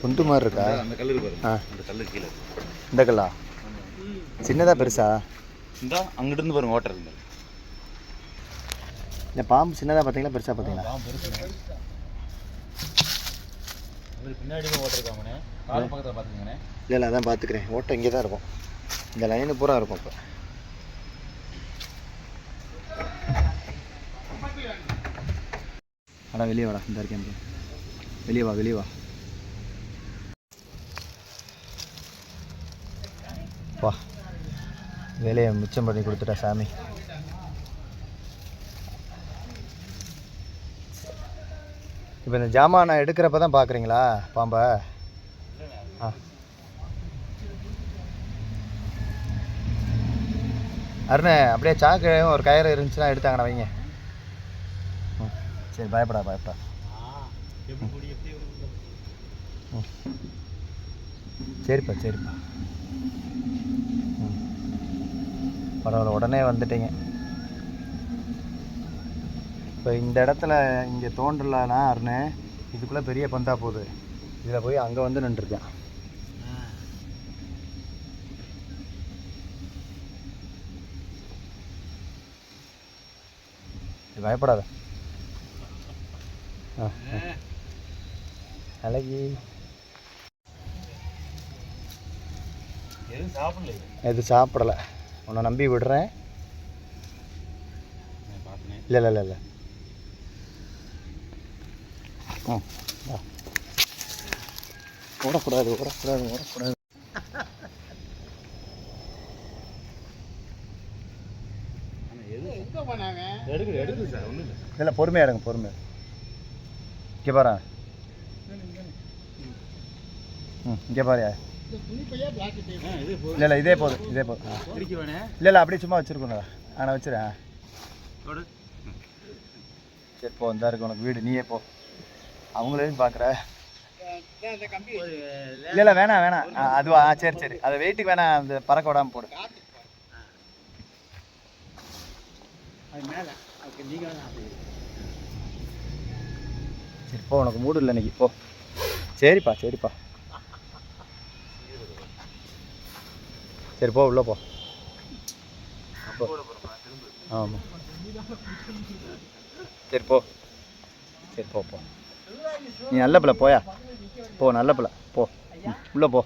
குண்டு மாதிரி இருக்கா? அந்த கல் இருக்கு ஆ. அந்த கல்லு கீழே இந்த கல்லா? சின்னதா பெருசா? இந்த அங்கிட்டு இருந்து பாருங்க ஓட்டர் இருக்கு. இந்த பாம்பு சின்னதா பார்த்தீங்களா பெருசா பார்த்தீங்களா பின்னாடி ஓட்டிருக்காமண்ணே கால் பக்கத்தில் பார்த்துக்கங்கண்ணே இல்லை இல்லை அதான் பார்த்துக்கிறேன் ஓட்டை இங்கே தான் இருக்கும். இந்த லைனு பூரா இருக்கும் இப்போ. அடா வெளியே வாடா. இந்த இருக்கேன். வெளியே வா வெளியே வா. அப்பா வேலையை மிச்சம் பண்ணி கொடுத்துட்டா சாமி. இப்போ இந்த ஜாமான் நான் எடுக்கிறப்ப தான் பார்க்குறீங்களா பாம்பை? ஆ. அருணே அப்படியே சாக்கையும் ஒரு கயிறு இருந்துச்சுன்னா எடுத்தாங்கண்ணா வைங்க. ம் சரி பயப்படா பயப்படா. ம். சரிப்பா சரிப்பா ம் பரவாயில்ல உடனே வந்துட்டீங்க. இப்போ இந்த இடத்துல இங்கே தோன்றலனா அருணே இதுக்குள்ளே பெரிய பந்தா போகுது. இதில் போய் அங்கே வந்து நின்றுருக்கேன். பயப்படாத. அழகி. எதுவும் சாப்பிடல எது சாப்பிடலை. உன்னை நம்பி விடுறேன். இல்லை இல்லை இல்லை இல்லை. ம் ஓடக்கூடாது ஓடக்கூடாது ஓடக்கூடாது. இல்லை. பொறுமையாக எடுங்க பொறுமையாக இங்கே பாரு ம் இங்கே பாரு. இல்லை இல்லை இதே போதும் இதே போதும். இல்லை இல்லை அப்படியே சும்மா வச்சுருக்கோங்க ஆனால் வச்சுறேன் சரி போ இந்த இருக்கு உனக்கு வீடு நீயே போ. அவங்களையும் பார்க்குற இல்லை இல்லை வேணாம் வேணாம் அதுவா சரி சரி. அதை வெயிட்டுக்கு வேணாம் அந்த பறக்க விடாமல் போடு. சரி போ உனக்கு மூடு இல்லை இன்னைக்கு. போ. சரிப்பா சரிப்பா. சரி போ உள்ள போ. ஆமாம் சரி போ. சரி போ போ. நீ நல்ல பிள்ளை போயா. போ நல்ல பிள்ளை போ. ம், உள்ள போ.